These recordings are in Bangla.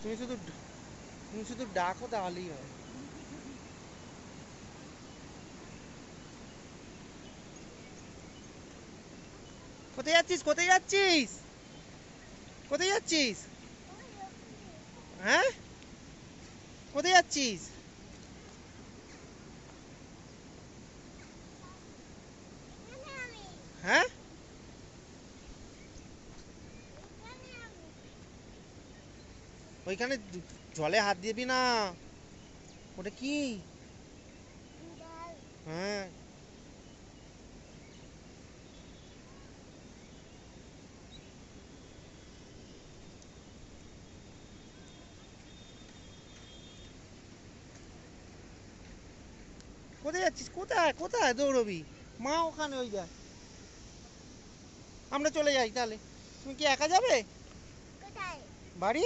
তুমি শুধু তুমি শুধু ডাকো তাহলেই হয়। কোথায় যাচ্ছিস? কোথায় যাচ্ছিস? কোথায় যাচ্ছিস? হ্যাঁ? কোথায় যাচ্ছিস হ্যাঁ ওইখানে জলে হাত দিবি না। ওটা কি? হ্যাঁ। কোথায় যাচ্ছিস? কোথায়? কোথায় দৌড়বি? মা ওখানে ওই যা আমরা চলে যাই তাহলে। তুমি কি একা যাবে? বাড়ি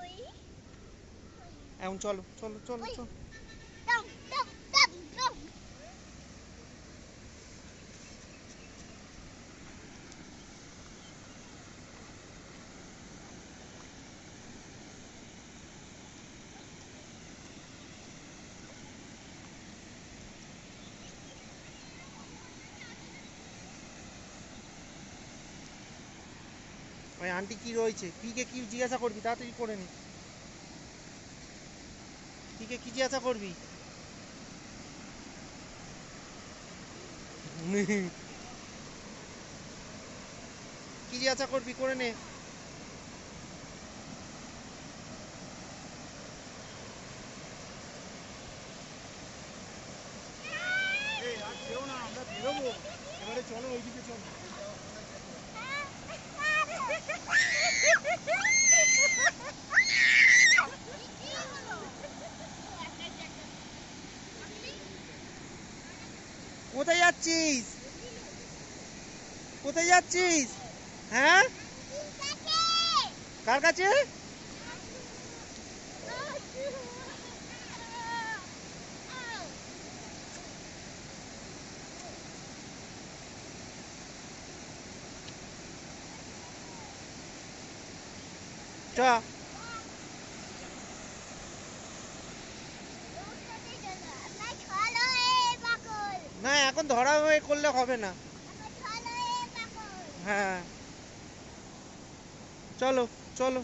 ওই এখন চলো চলো চলো। চলো ওই আন্টি কি রয়েছে? পিকে কি জিজ্ঞাসা করবি? তাড়াতাড়ি করে নি। পিকে কি জিজ্ঞাসা করবি? কি জিজ্ঞাসা করবি করে নে। এবারে চলো ওইদিকে চলো। কোথায় যাচ্ছিস? কোথায় যাচ্ছিস? হ্যাঁ? কার কাছে? চ। এখন ধরা হয়ে করলে হবে না। হ্যাঁ। চলো চলো।